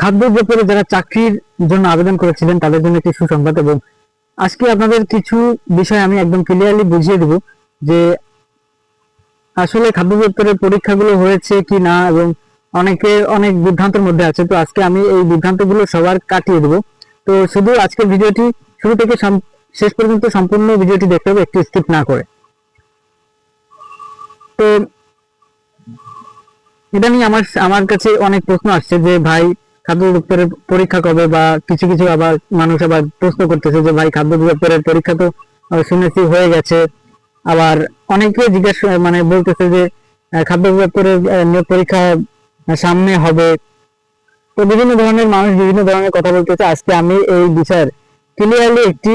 খাদ্য ব্যাপারে যারা চাকরির জন্য আবেদন করেছিলেন, তাদের জন্য একটি সুসংবাদ এবং আজকে আপনাদের কিছু বিষয় আমি একদম ক্লিয়ারলি বুঝিয়ে দেব যে আসলে খাদ্য দপ্তরের পরীক্ষাগুলো হয়েছে কি না এবং অনেকে, অনেক বিভ্রান্তের মধ্যে আছে, তো আজকে আমি এই বিভ্রান্তগুলো সবার কাটিয়ে দেবো। তো শুধু আজকের ভিডিওটি, শুরু থেকে শেষ পর্যন্ত সম্পূর্ণ ভিডিওটি দেখতে হবে, একটু স্কিপ না করে। তো এটা নিয়ে আমার আমার কাছে অনেক প্রশ্ন আসছে যে, ভাই খাদ্য দপ্তরের পরীক্ষা কবে বা কিছু কিছু আবার মানুষ আবার প্রশ্ন করতেছে যে, ভাই, খাদ্য দপ্তরের পরীক্ষা তো শুনেছি হয়ে গেছে। আবার অনেকে জিজ্ঞাসা মানে বলতেছে যে খাদ্য দপ্তরের পরীক্ষা সামনে হবে। তো বিভিন্ন ধরনের মানুষ বিভিন্ন ধরনের কথা বলতেছে। আজকে আমি এই বিষয়ের ক্লিয়ারলি একটি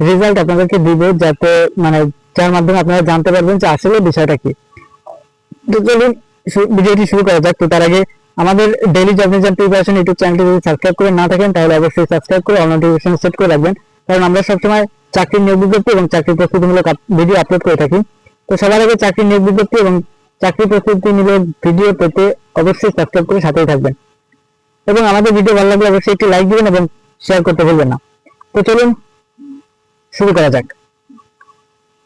রেজাল্ট আপনাদেরকে দিব যাতে মানে যার মাধ্যমে আপনারা জানতে পারবেন যে আসলে বিষয়টা কি। তো চলুন ভিডিওটি শুরু করা যাক। তো তার আগে আমাদের daily job news preparation YouTube চ্যানেলটি যদি সাবস্ক্রাইব করে না থাকেন, তাহলে অবশ্যই সাবস্ক্রাইব করে অল নোটিফিকেশন সেট করে রাখবেন। কারণ আমরা সবসময় চাকরির নিয়োগ বিজ্ঞপ্তি এবং চাকরির প্রস্তুতিমূলক ভিডিও আপলোড করে থাকি। তো সবার আগে চাকরির নিয়োগ বিজ্ঞপ্তি এবং চাকরি প্রস্তুতিমূলক ভিডিও পেতে অবশ্যই সাবস্ক্রাইব করে সাথেই থাকবেন। এবং আমাদের ভিডিও ভালো লাগলে অবশ্যই একটি লাইক দিবেন এবং শেয়ার করতে ভুলবেন না। তো চলুন শুরু করা যাক।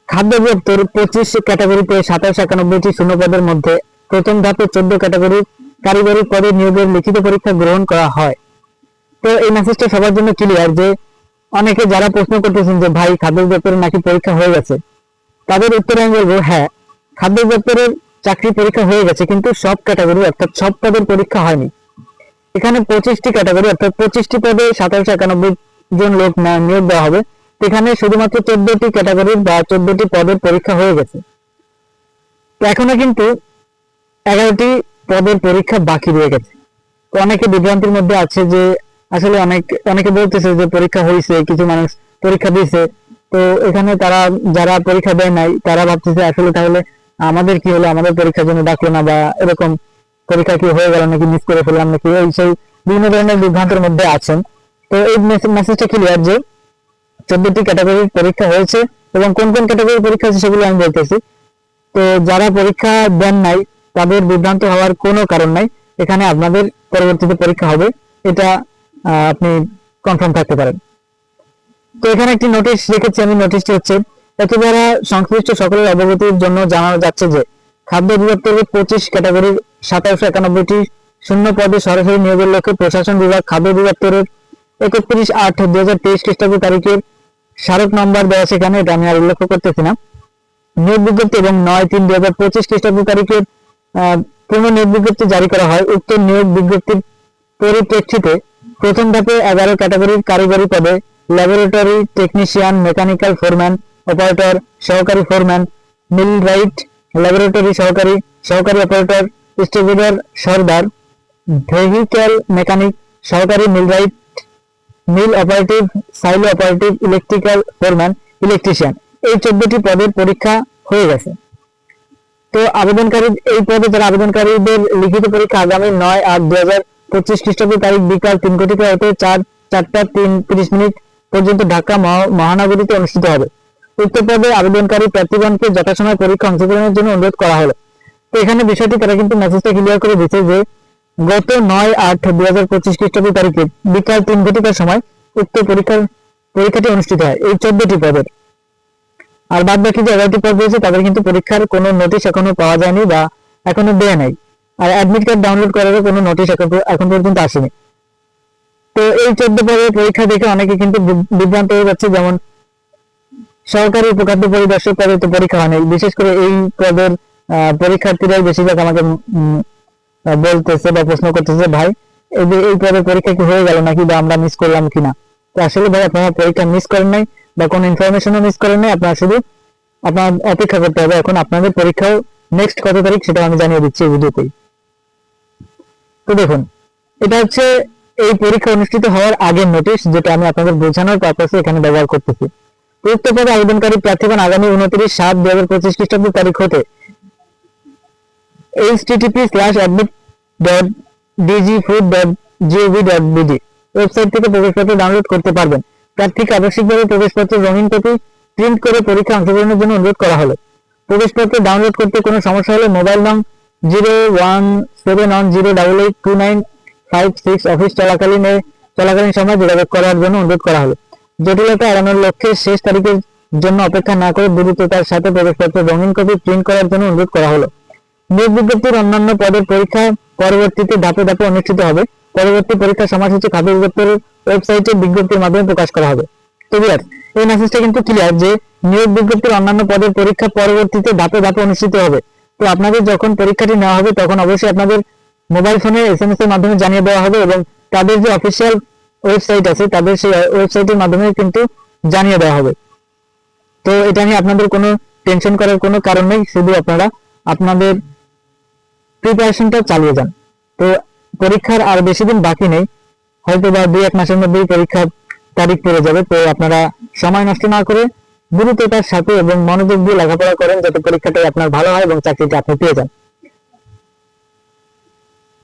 খাদ্য দপ্তর পঁচিশ ক্যাটাগরিতে সাতাশ, একানব্বইটি শূন্য পদের মধ্যে প্রথম ধাপে চোদ্দ ক্যাটাগরির কারিগরি পদে নিয়োগের লিখিত পরীক্ষা গ্রহণ করা হয়। তো এই মেসেজটা সবার জন্য ক্লিয়ার যে, অনেকে যারা প্রশ্ন করতেছেন যে, ভাই, খাদ্য দপ্তরে নাকি পরীক্ষা হয়ে গেছে? তাদের উত্তরে আমি বলব হ্যাঁ খাদ্য দপ্তরের চাকরি পরীক্ষা হয়ে গেছে, কিন্তু সব ক্যাটাগরি অর্থাৎ সব পদের পরীক্ষা হয়নি। এখানে পঁচিশটি ক্যাটাগরি অর্থাৎ পঁচিশটি পদে সাতাশশো একানব্বই জন লোক নিয়োগ দেওয়া হবে। এখানে শুধুমাত্র চোদ্দটি ক্যাটাগরির বা চোদ্দটি পদের পরীক্ষা হয়ে গেছে। এখনও কিন্তু এগারোটি পদের পরীক্ষা বাকি রয়ে গেছে। তো অনেকে বিভ্রান্তির মধ্যে আছে যে, আসলে অনেক, অনেকে বলতেছে যে পরীক্ষা হয়েছে কিছু মানুষ পরীক্ষা দিয়েছে তো এখানে তারা, যারা পরীক্ষা দেয় নাই, তারা ভাবতেছে আসলে তাহলে আমাদের কি হলো? আমাদের পরীক্ষার জন্য ডাকলো না বা এরকম পরীক্ষা কি হয়ে গেল নাকি মিস করে ফেললাম নাকি? এই সেই বিভিন্ন ধরনের বিভ্রান্তের মধ্যে আছেন। তো এই মেসেজটা ক্লিয়ার যে, চোদ্দটি ক্যাটাগরির পরীক্ষা হয়েছে এবং কোন কোন ক্যাটাগরির পরীক্ষা আছে সেগুলো আমি বলতেছি। তো যারা পরীক্ষা দেন নাই তাদের বিভ্রান্ত হওয়ার কোনো কারণ নাই। এখানে আপনাদের পরবর্তীতে পরীক্ষা হবে। এটা আপনি কনফার্ম থাকতে পারেন। তো এখানে একটি নোটিশ রেখেছি আমি। নোটিশটি হচ্ছে এতে দ্বারা সংশ্লিষ্ট সকলের অবগতির জন্য জানানো যাচ্ছে যে, খাদ্য অধিদপ্তরের পঁচিশ ক্যাটাগরির সাতাশশো একানব্বইটি শূন্য পদে সরাসরি নিয়োগের লক্ষ্যে প্রশাসন বিভাগ, খাদ্য অধিদপ্তরের একত্রিশ আট দুই হাজার তেইশ খ্রিস্টাব্দ তারিখের স্মারক নম্বর দেওয়া সেখানে এটা আমি আর উল্লেখ করতেছি না। নিয়োগ বিজ্ঞপ্তি এবং নয় তিন দুই হাজার পঁচিশ খ্রিস্টাব্দ তারিখের পূর্ণ নিয়োগ বিজ্ঞপ্তি জারি করা হয়। উক্ত নিয়োগ বিজ্ঞপ্তির পরিপ্রেক্ষিতে প্রথম ধাপে এগারো ক্যাটাগরির কারিগরি পদে laboratory technician mechanical foreman operator সহকারী ফোরম্যান মিল রাইট ল্যাবরেটরি সহকারী সহকারী অপারেটর ডিস্ট্রিবিউটর সর্দার ভেহিক্যাল মেকানিক সহকারী mill wright mill operative silo operative electrical foreman electrician এই চোদ্দটি পদের পরীক্ষা হয়ে গেছে। তো আবেদনকারী এই পদে যারা আবেদনকারীদের লিখিত পরীক্ষা আগামী নয় আট দুই হাজার পঁচিশ খ্রিস্টাব্দ তারিখ বিকাল তিন কোটিকা হতে চার চারটা তিন তিরিশ মিনিট পর্যন্ত ঢাকা মহানগরীতে অনুষ্ঠিত হবে। উক্ত পদে আবেদনকারী প্রার্থীগণকে যথাসময় পরীক্ষা অংশগ্রহণের জন্য অনুরোধ করা হলো। তো এখানে বিষয়টি তারা কিন্তু মেসেজটা ক্লিয়ার করে দিচ্ছে যে গত নয় আট দুই হাজার পঁচিশ খ্রিস্টাব্দ তারিখে বিকাল তিন ঘটিকার সময় উক্ত পরীক্ষার পরীক্ষাটি অনুষ্ঠিত হয়। এই চোদ্দটি পদের। আর বাদ বাকি যে এগারোটি পদ রয়েছে, তাদের কিন্তু পরীক্ষার কোনো নোটিশ এখনও পাওয়া যায়নি বা এখনও দেয়া নাই। আর অ্যাডমিট কার্ড ডাউনলোড করারও কোনো নোটিশ এখন এখন পর্যন্ত আসেনি। তো এই চোদ্দ পদের পরীক্ষা দেখে অনেকে কিন্তু বিভ্রান্ত হয়ে যাচ্ছে, যেমন সহকারী উপখাদ্য পরিদর্শক পদে তো পরীক্ষা হয়নি বিশেষ করে এই পদের পরীক্ষার্থীরাই বেশিরভাগ আমাকে বলতেছে বা প্রশ্ন করতেছে, ভাই, এই যে এই পদের পরীক্ষা কি হয়ে গেল নাকি বা আমরা মিস করলাম কিনা? তো আসলে ভাই, আপনারা পরীক্ষা মিস করেন নাই। বা কোনো ইনফরমেশনও মিস করেন নাই, আপনারা শুধু আপনার অপেক্ষা করতে হবে। এখন আপনাদের পরীক্ষাও নেক্সট কত তারিখ সেটা আমি জানিয়ে দিচ্ছি এই ভিডিওতেই তো দেখুন, এটা হচ্ছে এই পরীক্ষা অনুষ্ঠিত হওয়ার আগের নোটিশ যেটা আমি আপনাদের বোঝানোর পারপাসে এখানে ব্যবহার করতেছি। উক্ত পদে আবেদনকারী প্রার্থীগণ আগামী উনত্রিশ সাত দুই হাজার পঁচিশ খ্রিস্টাব্দ তারিখ হতে http slash admit DG food dot gov dot bd website থেকে প্রবেশপত্র ডাউনলোড করতে পারবেন। প্রার্থীকে আবশ্যিকভাবে প্রবেশপত্র রঙিন কপি, প্রিন্ট করে পরীক্ষা অংশগ্রহণের জন্য অনুরোধ করা হলো। প্রবেশপত্র ডাউনলোড করতে কোনো সমস্যা হলে মোবাইল নং zero one seven one zero double eight two nine five six office চলাকালীন চলাকালীন সময় যোগাযোগ করার জন্য অনুরোধ করা হলো। জটিলতা এড়ানোর লক্ষ্যে শেষ তারিখের জন্য অপেক্ষা না করে দ্রুততার সাথে প্রবেশপত্র রঙিন কপি, প্রিন্ট করার জন্য অনুরোধ করা হলো। নিয়োগ বিজ্ঞপ্তির অন্যান্য পদের পরীক্ষা পরবর্তীতে ধাপে ধাপে অনুষ্ঠিত হবে। পরবর্তী পরীক্ষা সময়সূচি খাদ্য অধিদপ্তরের ওয়েবসাইটে বিজ্ঞপ্তির মাধ্যমে প্রকাশ করা হবে। তো এই মেসেজটা কিন্তু ক্লিয়ার যে নিয়োগ বিজ্ঞপ্তির অন্যান্য পদের পরীক্ষা পরবর্তীতে ধাপে ধাপে অনুষ্ঠিত হবে। তো আপনাদের যখন পরীক্ষাটি নেওয়া হবে, তখন অবশ্যই আপনাদের মোবাইল ফোনে এসএমএস এর মাধ্যমে জানিয়ে দেওয়া হবে এবং তাদের যে অফিসিয়াল ওয়েবসাইট আছে, তাদের সেই ওয়েবসাইটের মাধ্যমে কিন্তু জানিয়ে দেওয়া হবে। তো এটা নিয়ে আপনাদের কোনো টেনশন করার কোনো কারণ নেই, শুধু আপনারা আপনাদের প্রিপারেশনটা চালিয়ে যান। তো পরীক্ষার আর বেশি দিন বাকি নেই। হয়তো বা দুই এক মাসের মধ্যেই পরীক্ষার তারিখ পড়ে যাবে। তো আপনারা সময় নষ্ট না করে দ্রুততার সাথে এবং মনোযোগ দিয়ে লেখাপড়া করেন যাতে পরীক্ষাটাই আপনার ভালো হয় এবং চাকরিটা আপনি পেয়ে যান।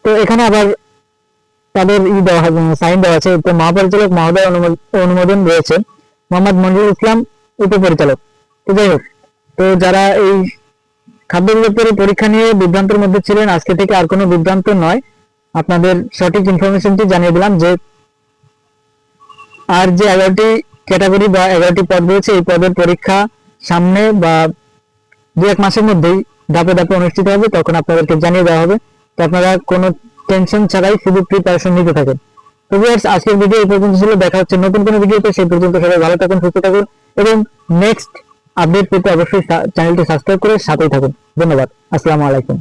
তো এখানে আবার তাদের ই দেওয়া সাইন দেওয়া আছে। তো মহাপরিচালক মহোদয় অনুমো- অনুমোদন রয়েছে মোহাম্মদ মঞ্জুর ইসলাম উপপরিচালক। তো যাই হোক, তো যারা এই খাদ্য অধিদপ্তরের পরীক্ষা নিয়ে বিভ্রান্তের মধ্যে ছিলেন, আজকে থেকে আর কোনো বিভ্রান্ত নয়। আপনাদের সঠিক ইনফরমেশনটি জানিয়ে দিলাম যে আর যে এগারোটি ক্যাটাগরি বা এগারোটি পদ রয়েছে, এই পদের পরীক্ষা সামনে বা দু এক মাসের মধ্যেই ধাপে ধাপে অনুষ্ঠিত হবে, তখন আপনাদেরকে জানিয়ে দেওয়া হবে। তো আপনারা কোনো টেনশন ছাড়াই শুধু প্রিপারেশন নিতে থাকেন। তো ভিউয়ার্স আজকের ভিডিও এই পর্যন্ত ছিল। দেখা হচ্ছে নতুন কোনো ভিডিওতে সেই পর্যন্ত সবাই ভালো থাকুন, সুস্থ থাকুন এবং নেক্সট আপডেট পেতে অবশ্যই চ্যানেলটি সাবস্ক্রাইব করে সাথেই থাকুন। ধন্যবাদ। আসসালামু আলাইকুম।